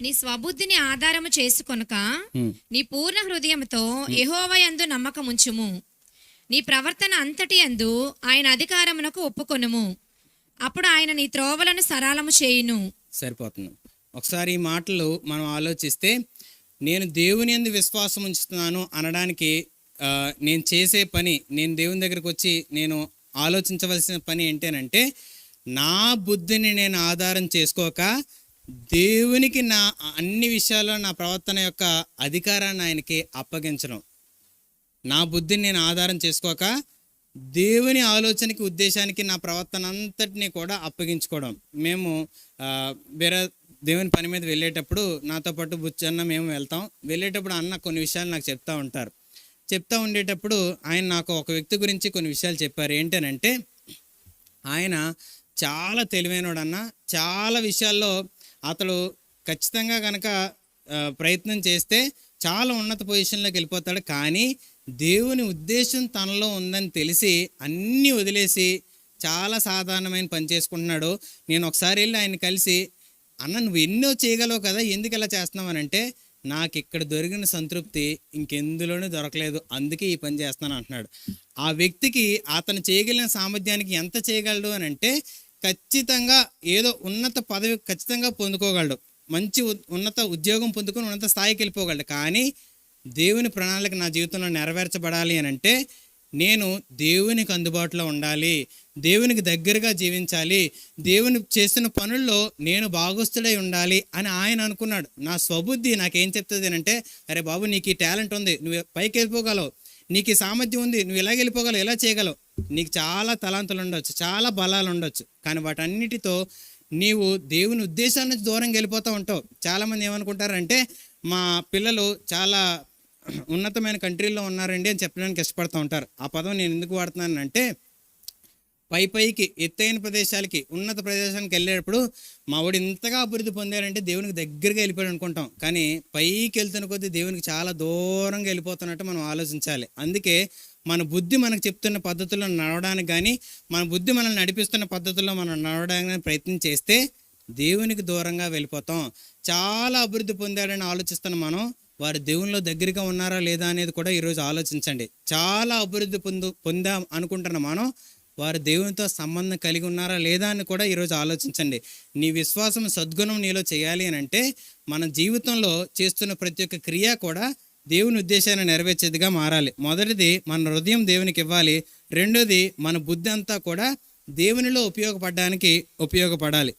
నీ స్వబుద్ధిని ఆధారము చేసుకొనక. నీ పూర్ణ హృదయంతో యెహోవాయందు నమ్మకముంచుము. నీ ప్రవర్తన అంతటి యందు ఆయన అధికారమునకు ఒప్పుకొనుము. అప్పుడు ఆయన నీ త్రోవలను సరళము చేయును. సరిపోతుంది. ఒకసారి ఈ మాటలు మనం ఆలోచిస్తే నేను దేవుని ఎందు విశ్వాసం ఉంచుతున్నాను అనడానికి నేను చేసే పని నేను దేవుని దగ్గరికి వచ్చి నేను ఆలోచించవలసిన పని ఏంటనంటే నా బుద్ధిని నేను ఆధారం చేసుకోక దేవునికి నా అన్ని విషయాల్లో నా ప్రవర్తన యొక్క అధికారాన్ని ఆయనకి అప్పగించడం. నా బుద్ధిని నేను ఆధారం చేసుకోక దేవుని ఆలోచనకి ఉద్దేశానికి నా ప్రవర్తన అంతటిని కూడా అప్పగించుకోవడం. మేము వేరే దేవుని పని మీద వెళ్ళేటప్పుడు నాతో పాటు బుచ్చన్న మేము వెళ్తాం. వెళ్ళేటప్పుడు అన్న కొన్ని విషయాలు నాకు చెప్తా ఉంటారు. చెప్తా ఉండేటప్పుడు ఆయన నాకు ఒక వ్యక్తి గురించి కొన్ని విషయాలు చెప్పారు. ఏంటనంటే ఆయన చాలా తెలివైనడన్న చాలా విషయాల్లో అతడు ఖచ్చితంగా కనుక ప్రయత్నం చేస్తే చాలా ఉన్నత పొజిషన్లోకి వెళ్ళిపోతాడు. కానీ దేవుని ఉద్దేశం తనలో ఉందని తెలిసి అన్నీ వదిలేసి చాలా సాధారణమైన పని చేసుకుంటున్నాడు. నేను ఒకసారి వెళ్ళి ఆయన కలిసి అన్న నువ్వు ఎన్నో చేయగలవు కదా ఎందుకు ఇలా చేస్తున్నావు? అని అంటే నాకు ఇక్కడ దొరికిన సంతృప్తి ఇంకెందులోనూ దొరకలేదు అందుకే ఈ పని చేస్తాను అంటున్నాడు. ఆ వ్యక్తికి అతను చేయగలిగిన సామర్థ్యానికి ఎంత చేయగలడు అని అంటే ఖచ్చితంగా ఏదో ఉన్నత పదవి ఖచ్చితంగా పొందుకోగలడు. మంచి ఉ- ఉన్నత ఉద్యోగం పొందుకొని ఉన్నత స్థాయికి వెళ్ళిపోగలడు. కానీ దేవుని ప్రణాళిక నా జీవితంలో నెరవేర్చబడాలి అని అంటే నేను దేవునికి అందుబాటులో ఉండాలి. దేవునికి దగ్గరగా జీవించాలి. దేవుని చేస్తున్న పనుల్లో నేను భాగస్థుడై ఉండాలి అని ఆయన అనుకున్నాడు. నా స్వబుద్ధి నాకేం చెప్తుంది అంటే అరే బాబు నీకు ఈ టాలెంట్ ఉంది. నువ్వు పైకి వెళ్ళిపోగలవు. నీకు ఈ సామర్థ్యం ఉంది. నువ్వు ఎలా వెళ్ళిపోగలవు. ఎలా చేయగలవు. నీకు చాలా తలాంతులు ఉండొచ్చు చాలా బలాలు ఉండొచ్చు. కానీ వాటన్నిటితో నీవు దేవుని ఉద్దేశాల నుంచి దూరంగా వెళ్ళిపోతూ ఉంటావు. చాలామంది ఏమనుకుంటారంటే మా పిల్లలు చాలా ఉన్నతమైన కంట్రీల్లో ఉన్నారండి అని చెప్పడానికి ఇష్టపడుతూ ఉంటారు. ఆ పదం నేను ఎందుకు వాడుతున్నాను అంటే పై పైకి ఎత్తైన ప్రదేశాలకి ఉన్నత ప్రదేశానికి వెళ్ళేటప్పుడు మా వాడు ఇంతగా అభివృద్ధి పొందారంటే దేవునికి దగ్గరగా వెళ్ళిపోయాడు అనుకుంటాం. కానీ పైకి వెళ్తున్న కొద్దీ దేవునికి చాలా దూరంగా వెళ్ళిపోతున్నట్టు మనం ఆలోచించాలి. అందుకే మన బుద్ధి మనకు చెప్తున్న పద్ధతుల్లో నడవడానికి కానీ మన బుద్ధి మనల్ని నడిపిస్తున్న పద్ధతుల్లో మనం నడవడానికి ప్రయత్నం చేస్తే దేవునికి దూరంగా వెళ్ళిపోతాం. చాలా అభివృద్ధి పొందాడని ఆలోచిస్తున్న మనం. వారు దేవునిలో దగ్గరగా ఉన్నారా లేదా అనేది కూడా ఈరోజు ఆలోచించండి. చాలా అభివృద్ధి పొందు పొందాం అనుకుంటున్న మనం. వారు దేవునితో సంబంధం కలిగి ఉన్నారా లేదా అని కూడా ఈరోజు ఆలోచించండి. నీ విశ్వాసం సద్గుణం నీలో చేయాలి అని అంటే మన జీవితంలో చేస్తున్న ప్రతి ఒక్క క్రియ కూడా దేవుని ఉద్దేశాన్ని నెరవేర్చేదిగా మారాలి. మొదటిది మన హృదయం దేవునికి ఇవ్వాలి. రెండోది మన బుద్ధి అంతా కూడా దేవునిలో ఉపయోగపడడానికి ఉపయోగపడాలి.